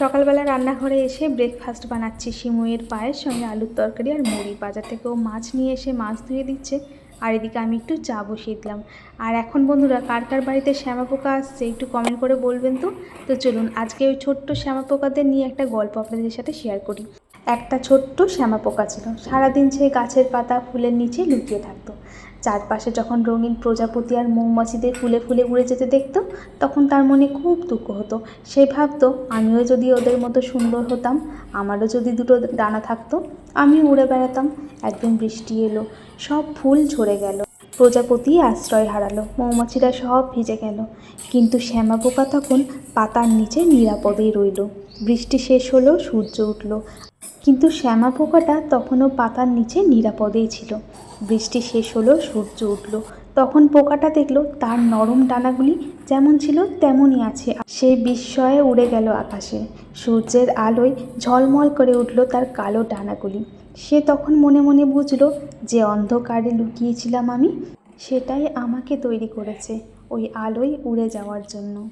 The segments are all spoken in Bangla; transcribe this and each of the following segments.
সকালবেলা রান্নাঘরে এসে ব্রেকফাস্ট বানাচ্ছি। সিমুয়ের পায়ের সঙ্গে আলুর তরকারি আর মুড়ি। বাজার থেকে ও মাছ নিয়ে এসে মাছ ধুয়ে দিচ্ছে। আর এদিকে আমি একটু চা বসিয়ে দিলাম। আর এখন বন্ধুরা, কার কার বাড়িতে শ্যামা পোকা আসছে একটু কমেন্ট করে বলবেন তো? তো চলুন, আজকে ওই ছোট্ট শ্যামা পোকাদের নিয়ে একটা গল্প আপনাদের সাথে শেয়ার করি। একটা ছোট্ট শ্যামা পোকা ছিল। সারাদিন সে গাছের পাতা ফুলের নিচে লুকিয়ে থাকতো। চারপাশে যখন রঙিন প্রজাপতি আর মৌমাছিদের ফুলে ফুলে উড়ে যেতে দেখতো, তখন তার মনে খুব দুঃখ হতো। সে ভাবতো, আমিও যদি ওদের মতো সুন্দর হতাম, আমারও যদি দুটো ডানা থাকতো, আমিও উড়ে বেড়াতাম। একদিন বৃষ্টি এলো, সব ফুল ঝরে গেল। প্রজাপতি আশ্রয় হারালো, মৌমাছিরা সব ভিজে গেল। কিন্তু শ্যামা পোকা তখন পাতার নিচে নিরাপদেই রইল। বৃষ্টি শেষ হলো, সূর্য উঠল। কিন্তু শ্যামা পোকাটা তখনও পাতার নিচে নিরাপদেই ছিল। বৃষ্টি শেষ হলো, সূর্য উঠল। তখন পোকাটা দেখল তার নরম ডানাগুলি যেমন ছিল তেমনই আছে। সে বিস্ময়ে উড়ে গেল আকাশে। সূর্যের আলোয় ঝলমল করে উঠল তার কালো ডানাগুলি। সে তখন মনে মনে বুঝলো, যে অন্ধকারে লুকিয়েছিলাম আমি, সেটাই আমাকে তৈরি করেছে ওই আলোয় উড়ে যাওয়ার জন্য।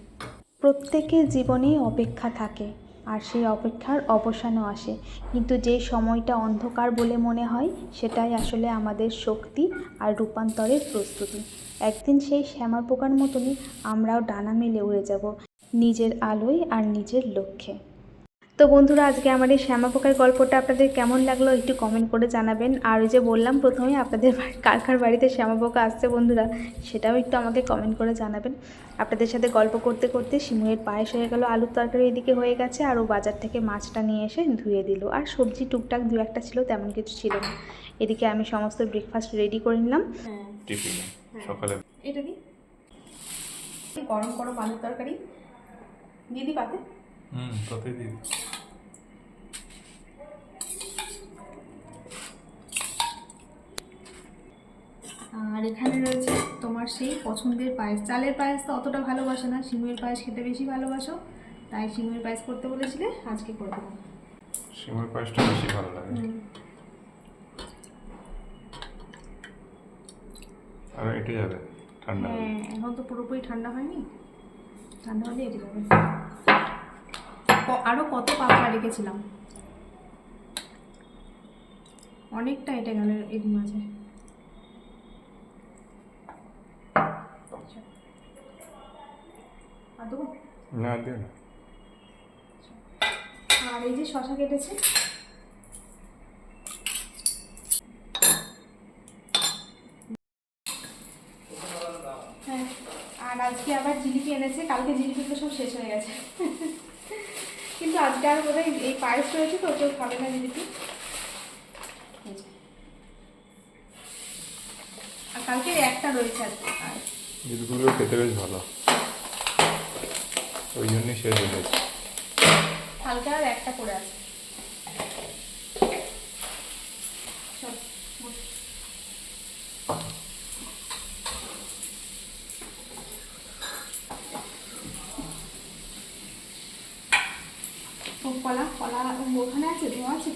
প্রত্যেকের জীবনেই অপেক্ষা থাকে। আর সেই অপেক্ষার অবসানও আসে। কিন্তু যে সময়টা অন্ধকার বলে মনে হয়, সেটাই আসলে আমাদের শক্তি আর রূপান্তরের প্রস্তুতি। একদিন সেই শ্যামার পোকার মতনই আমরাও ডানা মেলে উড়ে যাব, নিজের আলোয় আর নিজের লক্ষ্যে। তো বন্ধুরা আজকে আমার এই শ্যামা পোকার গল্পটা আপনাদের কেমন লাগল একটু কমেন্ট করে জানাবেন। আর ওই যে বললাম প্রথমে আপনাদের বাড়ি- কার কার বাড়িতে শ্যামা পোকা আসছে বন্ধুরা সেটাও একটু আমাকে কমেন্ট করে জানাবেন। আপনাদের সাথে গল্প করতে করতে শিমুয়ের পায়েস হয়ে গেল আলুর তরকারি এদিকে হয়ে গেছে আর ও বাজার থেকে মাছটা নিয়ে এসে ধুয়ে দিল। আর সবজি টুকটাক দু একটা ছিল তেমন কিছু ছিল না। এদিকে আমি সমস্ত ব্রেকফাস্ট রেডি করে নিলাম। হ্যাঁ। সকালে। এটা গরম গরম আলুর তরকারি। দিদি পাতে? হুম তাতেই দিই আর এখানে রয়েছে তোমার সেই পছন্দের পায়েস। চালের পায়েস তো অতটা ভালোবাসে না সিমের পায়েস খেতে বেশি ভালোবাসো তাই সিমের পায়েস করতে বলেছিলে আজকে করে দেবো পায়েসটা বেশি ভালো লাগে। আর এটা যাবে ঠান্ডা হ্যাঁ এখন তো পুরোপুরি ঠান্ডা হয়নি। ঠান্ডা হলে এটি যাবে ক- আরও কত পাতা রেখেছিলাম? অনেকটা এটা গেল এর মাঝে আর দেবো? না দিও না। আর এই যে শশা কেটেছে? হ্যাঁ আর আজকে আবার জিলিপি এনেছে কালকে জিলিপিগুলো সব শেষ হয়ে গেছে। কিন্তু আজকে আর বোধহয় এই পায়েস রয়েছে তো কেউ খাবে না জিলিপি। আর কালকে একটা রয়েছে আজকে আর জিনিসগুলো খেতে বেশ ভালো। ওই জন্যই শেষ হয়ে গেছে। হালকা আর একটা করে আছে। কলা কলা, ওখানে আছে, ধোঁয়া আছে?